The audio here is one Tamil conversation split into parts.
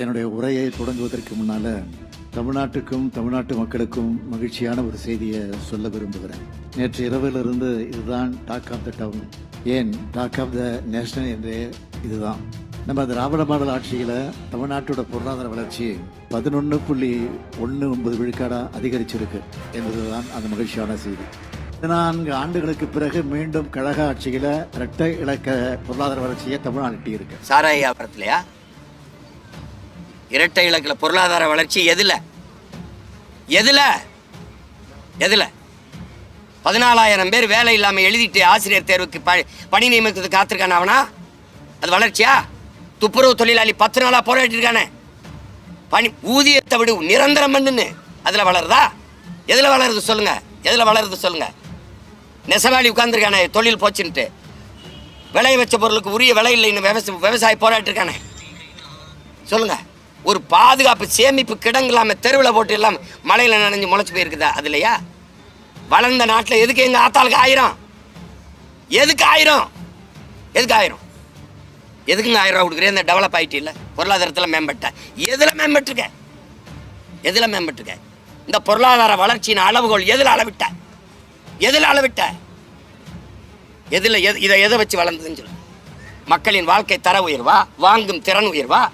என்னுடைய உரையை தொடங்குவதற்கு முன்னால தமிழ்நாட்டுக்கும் தமிழ்நாட்டு மக்களுக்கும் மகிழ்ச்சியான ஒரு செய்தியை சொல்ல விரும்புகிறேன். நேற்று இரவிலிருந்து இதுதான் டாக் ஆஃப் த டவுன் ஏன்? டாக் ஆஃப் த நேஷனல் என்றே இதுதான். நம்ம திராவிட மாடல் ஆட்சியில் தமிழ்நாட்டோட பொருளாதார வளர்ச்சி பதினொன்று புள்ளி ஒன்று ஒன்பது விழுக்காடா அதிகரிச்சிருக்கு என்பதுதான் அந்த மகிழ்ச்சியான செய்தி. பதினான்கு ஆண்டுகளுக்கு பிறகு மீண்டும் கழக ஆட்சியில் இரட்டை இலக்க பொருளாதார வளர்ச்சியை தமிழ்நாடு இருக்கு சாராய வியாபாரத்திலையா? இரட்டை இலக்கில் பொருளாதார வளர்ச்சி எதில்? எதில்? எதில்? பதினாலாயிரம் பேர் வேலை இல்லாமல் எழுதிட்டு ஆசிரியர் தேர்வுக்கு ப பணி நியமிக்கிறதுக்கு காத்திருக்கான அவனா? அது வளர்ச்சியா? துப்புரவு தொழிலாளி பத்து நாளாக போராட்டி இருக்கானே. பணி ஊதியத்தை விடு நிரந்தரம் பண்ணுன்னு. அதில் வளருதா? எதில் வளருது சொல்லுங்கள் எதில் வளருது சொல்லுங்கள் நெசவாளி உட்காந்துருக்கானே தொழில் போச்சுன்ட்டு. விளைய வச்ச பொருளுக்கு உரிய விலை இல்லைன்னு விவசாய விவசாயி போராட்டிருக்கானே சொல்லுங்கள் ஒரு பாதுகாப்பு சேமிப்பு கிடங்கு இல்லாமல் தெருவில் போட்டு இல்லாமல் மழையில் நனைஞ்சு முளைச்சி போயிருக்குதா? அதுலையா வளர்ந்த நாட்டில் எதுக்கு எங்கள் ஆத்தாளுக்கு ஆயிரம்? எதுக்கு ஆயிரம்? எதுக்கு ஆயிரம்? எதுக்குங்க ஆயிரம் ரூபா கொடுக்குறேன் இந்த டெவலப் ஆகிட்டு இல்லை. பொருளாதாரத்தில் மேம்பட்ட. எதில் மேம்பட்டுருக்க? எதில் மேம்பட்டுருக்க? இந்த பொருளாதார வளர்ச்சியின் அளவுகோல் எதில் அளவிட்ட? எதில் அளவிட்ட? எதில் எது இதை எதை வச்சு வளர்ந்ததுன்னு சொல்லு. மக்களின் வாழ்க்கை தர உயர்வா? வாங்கும் திறன் உயர்வா?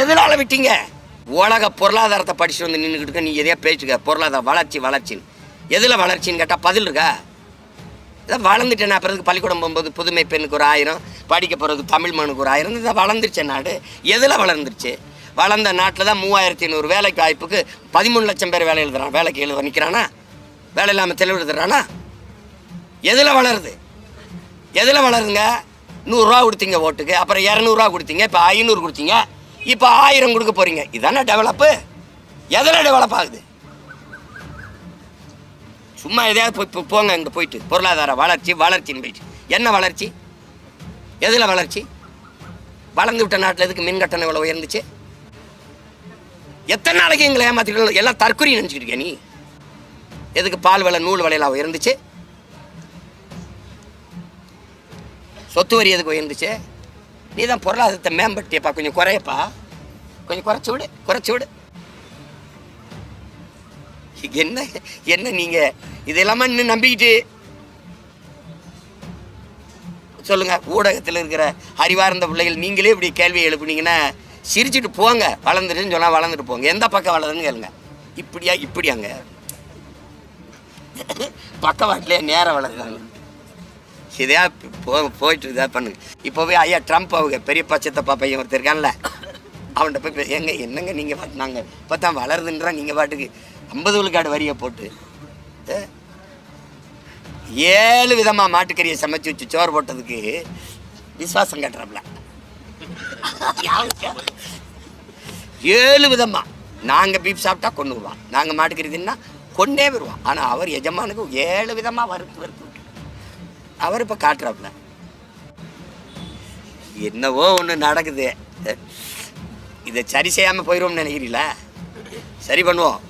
எதில் அளவிட்டீங்க உலக பொருளாதாரத்தை படிச்சுட்டு வந்து நின்றுக்கிட்டு இருக்க, நீ எதையா பேச்சுக்க பொருளாதார வளர்ச்சி வளர்ச்சின்னு. எதில் வளர்ச்சின்னு கேட்டால் பதில் இருக்கா? இதை வளர்ந்துட்டேன் நான். பிறகு பள்ளிக்கூடம் போகும்போது புதுமை பெண்ணுக்கு ஒரு ஆயிரம் படிக்க போகிறதுக்கு தமிழ் மனுக்கு ஒரு ஆயிரம். இதை வளர்ந்துருச்சு நாடு எதில் வளர்ந்துருச்சு? வளர்ந்த நாட்டில் தான் மூவாயிரத்தி ஐநூறு வேலைக்கு வாய்ப்புக்கு பதிமூணு லட்சம் பேர் வேலை எழுதுறான். வேலைக்கு எழுத நிற்கிறானா வேலை இல்லாமல் தெளிவு எழுதுறானா எதில் வளருது? எதில் வளருங்க நூறுரூவா கொடுத்தீங்க ஓட்டுக்கு. அப்புறம் இரநூறுவா கொடுத்தீங்க. இப்போ ஐநூறு கொடுத்தீங்க. இப்போ ஆயிரம் கொடுக்க போகிறீங்க இதானே டெவலப்பு எதில் டெவலப் ஆகுது? சும்மா எதையாவது போய் போங்க இங்கே போயிட்டு. பொருளாதார வளர்ச்சி வளர்ச்சின்னு போயிட்டு. என்ன வளர்ச்சி? எதில் வளர்ச்சி? வளர்ந்து விட்ட நாட்டில் எதுக்கு மின் கட்டணம் இவ்வளோ உயர்ந்துச்சு? எத்தனை நாளைக்கு எங்களை ஏமாத்திட்டு எல்லாம் தற்கொலை நினச்சிக்கிட்டு நீ? எதுக்கு பால் விலை நூல் விலையெல்லாம் உயர்ந்துச்சு? சொத்து வரி எதுக்கு உயர்ந்துச்சு? நீ தான் பொருளாதாரத்தை மேம்பட்டியப்பா கொஞ்சம் குறையப்பா. கொஞ்சம் குறைச்சி விடு குறைச்சி விடு. என்ன என்ன நீங்க? இதெல்லாம இன்னும் நம்பிக்கிட்டு? சொல்லுங்க ஊடகத்தில் இருக்கிற அறிவார்ந்த பிள்ளைகள் நீங்களே இப்படி கேள்வி எழுப்புனீங்கன்னா சிரிச்சிட்டு போங்க. வளர்ந்துட்டுன்னு சொன்னால் வளர்ந்துட்டு போங்க. எந்த பக்கம் வளருதுன்னு கேளுங்க. இப்படியா இப்படியாங்க. பக்கவாட்டிலே நேரம் வளர்க்குறாங்க இதையா போ போயிட்டு இதாக பண்ணுங்க. இப்போவே ஐயா ட்ரம்ப் அவங்க பெரிய பச்சத்தப்பா பையன் ஒருத்தர் இருக்கான்ல அவன்கிட்ட போய் எங்க ஏங்க என்னங்க நீங்கள் பாட்டு நாங்கள் இப்போ தான் வளருதுன்றா நீங்கள் பாட்டுக்கு. ஐம்பது விழுக்காடு வரியை போட்டு ஏழு விதமாக மாட்டுக்கறியை சமைச்சு வச்சு சோறு போட்டதுக்கு விசுவாசம் கட்டுறாப்ல. ஏழு விதமாக நாங்கள் பீப் சாப்பிட்டா கொண்டு வருவான் நாங்கள் மாட்டுக்கறி தின்னா கொண்டே வருவான் ஆனால் அவர் எஜமானுக்கு ஏழு விதமாக வறுத்து வறுத்து அவர் இப்போ காட்டுறாப்புல. என்னவோ ஒன்று நடக்குது. இதை சரி செய்யாமல் போயிடுவோம்னு நினைக்கிறீங்களா? சரி பண்ணுவோம்.